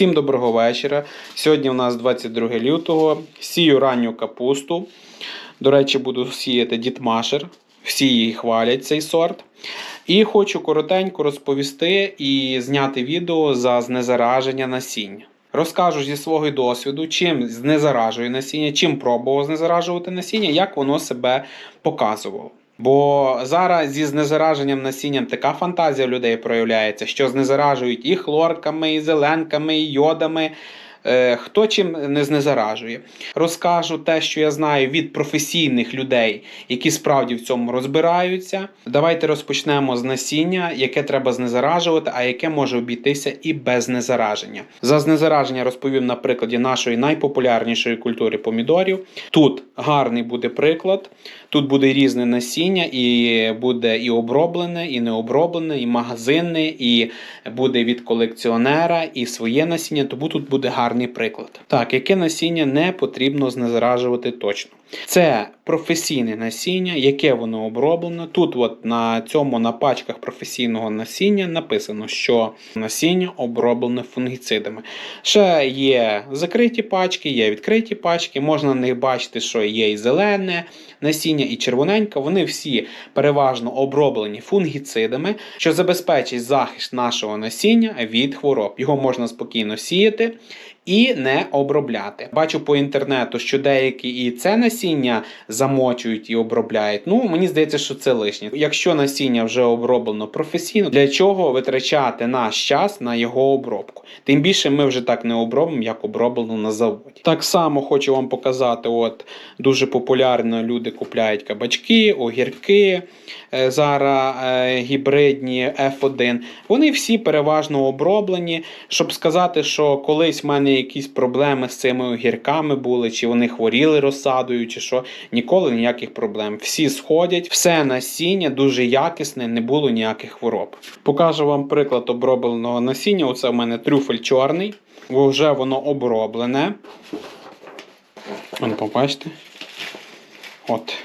Всім доброго вечора. Сьогодні у нас 22 лютого. Сію ранню капусту. До речі, буду сіяти дітмашер. Всі її хвалять цей сорт. І хочу коротенько розповісти і зняти відео за знезараження насіння. Розкажу зі свого досвіду, чим знезаражую насіння, чим пробував знезаражувати насіння, як воно себе показувало. Бо зараз зі знезараженням насінням така фантазія людей проявляється, що знезаражують і хлорками, і зеленками, і йодами. Е, Хто чим не знезаражує. Розкажу те, що я знаю від професійних людей, які справді в цьому розбираються. Давайте розпочнемо з насіння, яке треба знезаражувати, а яке може обійтися і без знезараження. За знезараження розповім на прикладі нашої найпопулярнішої культури помідорів. Тут гарний буде приклад. Тут буде різне насіння, і буде і оброблене, і не оброблене, і магазинне, і буде від колекціонера, і своє насіння. Тому тут буде гарний приклад. Так, яке насіння не потрібно знезаражувати точно. Це професійне насіння, яке воно оброблено. Тут, от на цьому на пачках професійного насіння написано, що насіння оброблене фунгіцидами. Ще є закриті пачки, є відкриті пачки. Можна на них бачити, що є і зелене насіння, і червоненьке. Вони всі переважно оброблені фунгіцидами, що забезпечить захист нашого насіння від хвороб. Його можна спокійно сіяти. І не обробляти. Бачу по інтернету, що деякі і це насіння замочують і обробляють. Ну мені здається, що це лишнє. Якщо насіння вже оброблено професійно, для чого витрачати наш час на його обробку? Тим більше ми вже так не обробимо, як оброблено на заводі. Так само хочу вам показати: от дуже популярно люди купляють кабачки, огірки. е, Зараз е, гібридні F1. Вони всі переважно оброблені. Щоб сказати, що колись в мене якісь проблеми з цими огірками були, чи вони хворіли розсадою, чи що, ніколи ніяких проблем. Всі сходять, все насіння дуже якісне, не було ніяких хвороб. Покажу вам приклад обробленого насіння. Оце в мене трюфель чорний, вже воно оброблене. Вон, побачите. От.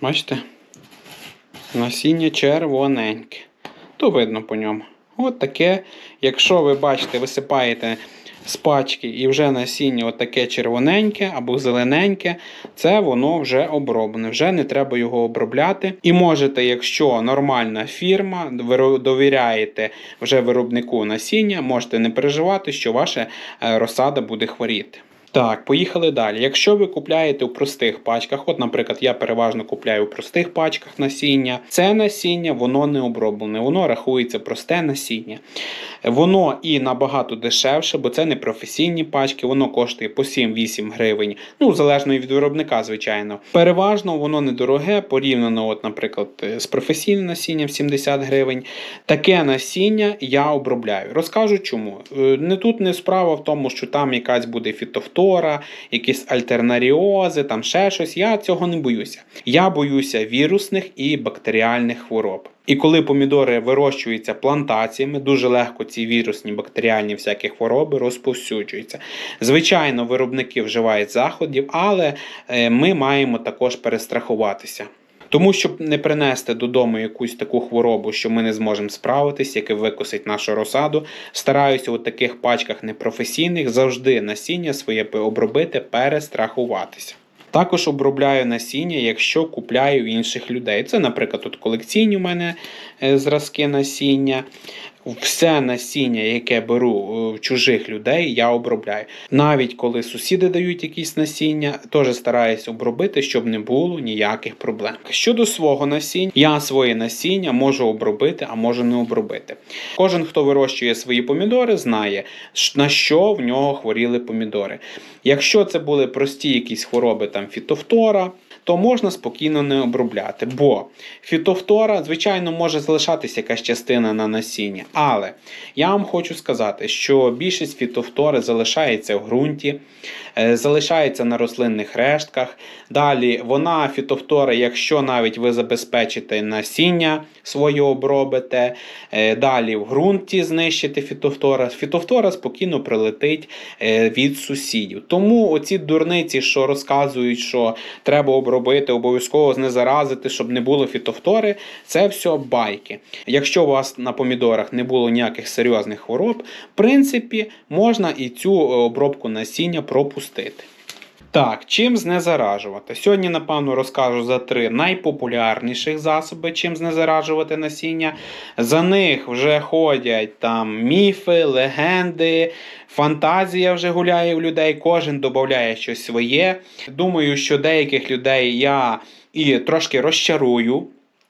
Бачите? Насіння червоненьке. То видно по ньому. От таке, якщо ви бачите, висипаєте з пачки і вже насіння отаке червоненьке або зелененьке, це воно вже оброблене, вже не треба його обробляти. І можете, якщо нормальна фірма, довіряєте вже виробнику насіння, можете не переживати, що ваша е, розсада буде хворіти. Так, поїхали далі. Якщо ви купляєте у простих пачках, от, наприклад, я переважно купляю у простих пачках насіння, це насіння воно не оброблене, воно рахується просте насіння. Воно і набагато дешевше, бо це не професійні пачки, воно коштує по 7-8 гривень, ну, залежно від виробника, звичайно. Переважно воно недороге, порівняно, от, наприклад, з професійним насінням 70 гривень. Таке насіння я обробляю. Розкажу чому. Е, Не тут не справа в тому, що там якась буде фітофтора, якісь альтернаріози, там ще щось. Я цього не боюся. Я боюся вірусних і бактеріальних хвороб. І коли помідори вирощуються плантаціями, дуже легко ці вірусні бактеріальні всякі хвороби розповсюджуються. Звичайно, виробники вживають заходів, але е, ми маємо також перестрахуватися. Тому, щоб не принести додому якусь таку хворобу, що ми не зможемо справитись, яке викосить нашу розсаду, стараюся у таких пачках непрофесійних завжди насіння своє обробити, перестрахуватися. Також обробляю насіння, якщо купляю інших людей. Це, наприклад, тут колекційні у мене е, зразки насіння. Все насіння, яке беру е, в чужих людей, я обробляю. Навіть коли сусіди дають якісь насіння, теж стараюся обробити, щоб не було ніяких проблем. Щодо свого насіння, я своє насіння можу обробити, а можу не обробити. Кожен, хто вирощує свої помідори, знає, на що в нього хворіли помідори. Якщо це були прості якісь хвороби, там фітофтора, то можна спокійно не обробляти. Бо фітофтора, звичайно, може залишатися якась частина на насінні. Але я вам хочу сказати, що більшість фітофтори залишається в ґрунті, е, залишається на рослинних рештках. Далі вона фітофтора, якщо навіть ви забезпечите насіння свою обробите, е, далі в ґрунті знищити фітофтора. Фітофтора спокійно прилетить е, від сусідів. Тому оці дурниці, що розказують, що треба обробити, обов'язково знезаразити, щоб не було фітофтори, це все байки. Якщо у вас на помідорах не було ніяких серйозних хвороб, в принципі, можна і цю е, обробку насіння пропустити. Так, чим знезаражувати? Сьогодні, напевно, розкажу за три найпопулярніших засоби, чим знезаражувати насіння. За них вже ходять там міфи, легенди, фантазія вже гуляє у людей, кожен додає щось своє. Думаю, що деяких людей я і трошки розчарую.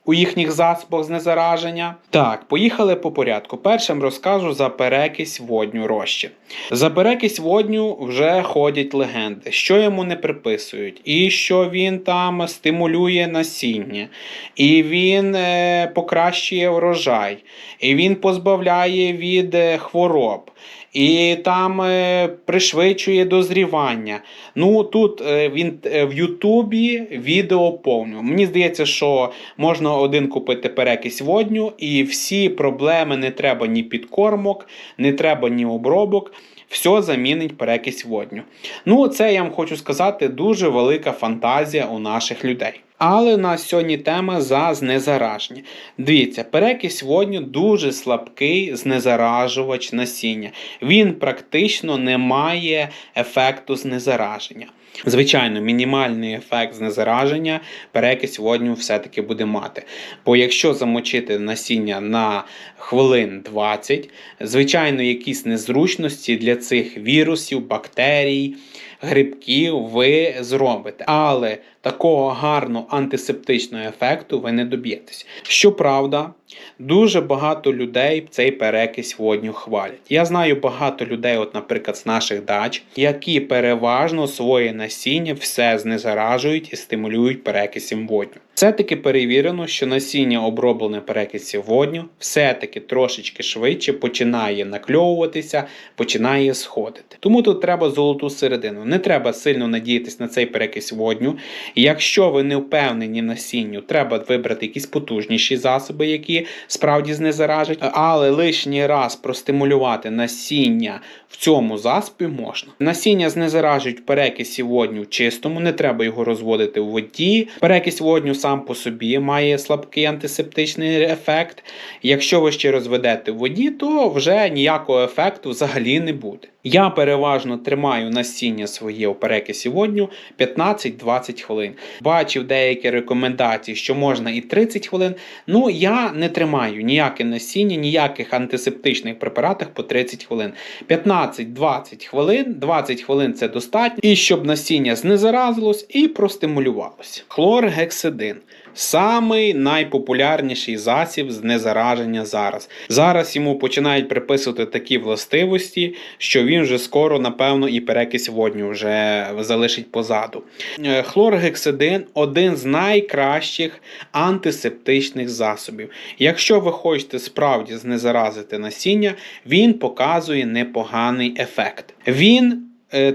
У їхніх засобах знезараження. Так, поїхали по порядку. Першим розкажу за перекись водню розчин. За перекись водню вже ходять легенди, що йому не приписують, і що він там стимулює насіння, і він е, покращує врожай, і він позбавляє від е, хвороб. І там е, пришвидшує дозрівання. Ну тут е, він е, в Ютубі відео повню. Мені здається, що можна один купити перекись водню, і всі проблеми не треба ні підкормок, не треба ні обробок. Все замінить перекись водню. Ну, це я вам хочу сказати дуже велика фантазія у наших людей. Але у нас сьогодні тема за знезараження. Дивіться, перекись водню дуже слабкий знезаражувач насіння. Він практично не має ефекту знезараження. Звичайно, мінімальний ефект знезараження перекись водню все-таки буде мати. Бо якщо замочити насіння на хвилин 20, звичайно, якісь незручності для цих вірусів, бактерій, грибків ви зробите. Але такого гарного антисептичного ефекту ви не доб'єтесь. Щоправда, дуже багато людей цей перекись водню хвалять. Я знаю багато людей, от, наприклад, з наших дач, які переважно своє насіння все знезаражують і стимулюють перекисом водню. Все-таки перевірено, що насіння оброблене перекисів водню все-таки трошечки швидше починає накльовуватися, починає сходити. Тому тут треба золоту середину. Не треба сильно надіятись на цей перекись водню. Якщо ви не впевнені насінню, треба вибрати якісь потужніші засоби, які справді знезаражать, але лишній раз простимулювати насіння в цьому засобі можна. Насіння знезаражують в перекисі водню чистому, не треба його розводити у воді. Перекись водню сам по собі має слабкий антисептичний ефект. Якщо ви ще розведете в воді, то вже ніякого ефекту взагалі не буде. Я переважно тримаю насіння своє у перекисі водню 15-20 хвилин. Бачив деякі рекомендації, що можна і 30 хвилин. Ну я не тримаю ніяке насіння, ніяких антисептичних препаратах по 30 хвилин. 15-20 хвилин, 20 хвилин це достатньо, і щоб насіння знезаразилось і простимулювалося. Хлоргексидин. Самий найпопулярніший засіб знезараження зараз. Зараз йому починають приписувати такі властивості, що він вже скоро, напевно, і перекись водню вже залишить позаду. Е, Хлоргексидин один з найкращих антисептичних засобів. Якщо ви хочете справді знезаразити насіння, він показує непоганий ефект. Він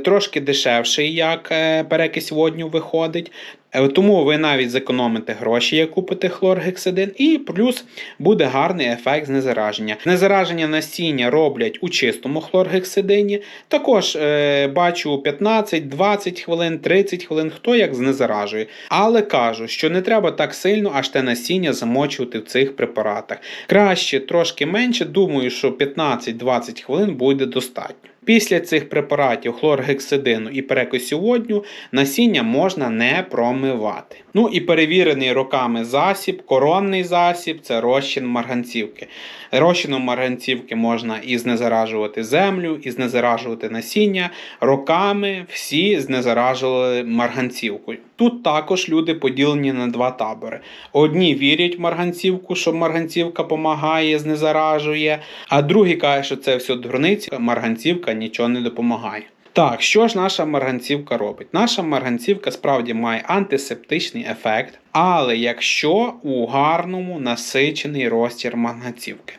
Трошки дешевший, як е, перекись водню виходить, Е, Тому ви навіть зекономите гроші, як купите хлоргексидин, і плюс буде гарний ефект знезараження. Знезараження насіння роблять у чистому хлоргексидині. Також е, бачу 15, 20 хвилин, 30 хвилин, хто як знезаражує. Але кажу, що не треба так сильно аж те насіння замочувати в цих препаратах. Краще трошки менше, думаю, що 15-20 хвилин буде достатньо. Після цих препаратів хлоргексидину і перекисю водню насіння можна не промивати. Ну і перевірений роками засіб, коронний засіб це розчин марганцівки. Розчином марганцівки можна і знезаражувати землю, і знезаражувати насіння. Роками всі знезаражували марганцівкою. Тут також люди поділені на два табори. Одні вірять в марганцівку, що марганцівка допомагає, знезаражує, а другі кажуть, що це все дурниці, марганцівка нічого не допомагає. Так, що ж наша марганцівка робить? Наша марганцівка справді має антисептичний ефект. Але якщо у гарному насичений розтір марганцівки.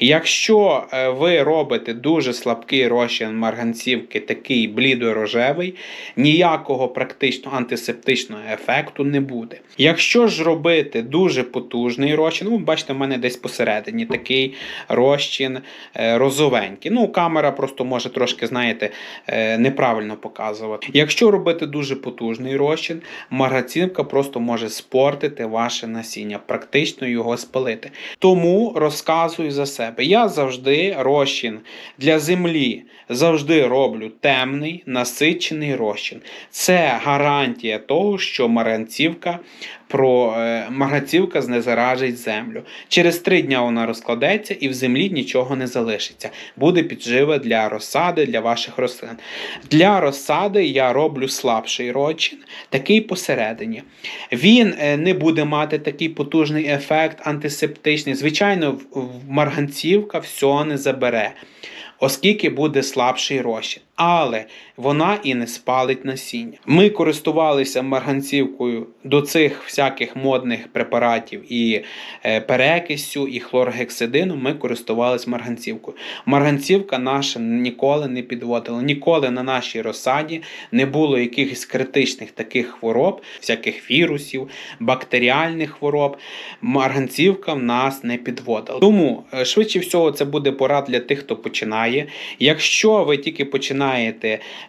Якщо е, ви робите дуже слабкий розчин марганцівки, такий блідо-рожевий, ніякого практично антисептичного ефекту не буде. Якщо ж робити дуже потужний розчин, ну, бачите, в мене десь посередині такий розчин е, розовенький. Ну, камера просто може трошки, знаєте, е, неправильно показувати. Якщо робити дуже потужний розчин, марганцівка просто може спортити ваше насіння, практично його спалити. Тому розказую за себе. Я завжди розчин для землі завжди роблю темний, насичений розчин. Це гарантія того, що марганцівка про е, знезаражить землю. Через три дня вона розкладеться і в землі нічого не залишиться. Буде піджива для розсади, для ваших рослин. Для розсади я роблю слабший розчин, такий посередині. Він е, не буде мати такий потужний ефект антисептичний. Звичайно, марганцівка все не забере. Оскільки буде слабший розчин, але вона і не спалить насіння. Ми користувалися марганцівкою до цих всяких модних препаратів і е, перекисю, і хлоргексидину. Ми користувалися марганцівкою. Марганцівка наша ніколи не підводила, ніколи на нашій розсаді не було якихось критичних таких хвороб, всяких вірусів, бактеріальних хвороб. Марганцівка в нас не підводила. Тому е, швидше всього це буде порад для тих, хто починає. Якщо ви тільки починаєте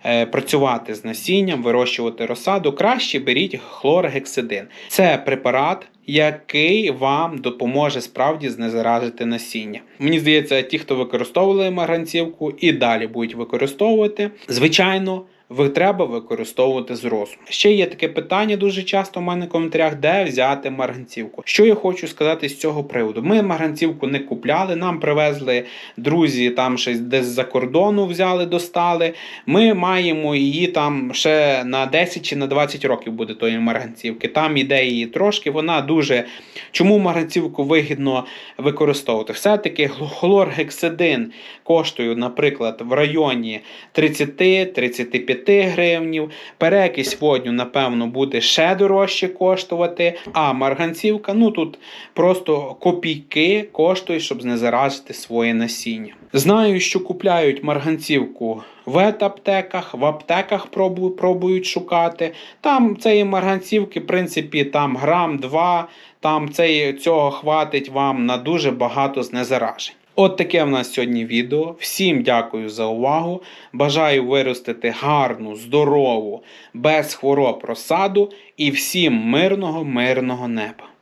е, працювати з насінням, вирощувати розсаду, краще беріть хлоргексидин. Це препарат. Який вам допоможе справді знезаражити насіння. Мені здається, ті, хто використовували марганцівку і далі будуть використовувати, звичайно, ви треба використовувати з розуму. Ще є таке питання дуже часто в мене в коментарях, де взяти марганцівку. Що я хочу сказати з цього приводу? Ми марганцівку не купляли, нам привезли друзі, там щось десь з-за кордону взяли, достали. Ми маємо її там ще на 10 чи на 20 років буде тої марганцівки. Там іде її трошки, вона дуже. Чому марганцівку вигідно використовувати? Все-таки хлоргексидин коштує, наприклад, в районі 30-35 гривнів. Перекись водню, напевно, буде ще дорожче коштувати. А марганцівка, ну тут просто копійки коштує, щоб знезаразити своє насіння. Знаю, що купляють марганцівку в аптеках, в аптеках пробу- пробують шукати. Там цієї марганцівки, в принципі, там грам, два, там цього хватить вам на дуже багато знезаражень. От таке в нас сьогодні відео. Всім дякую за увагу. Бажаю виростити гарну, здорову, без хвороб розсаду і всім мирного, мирного неба.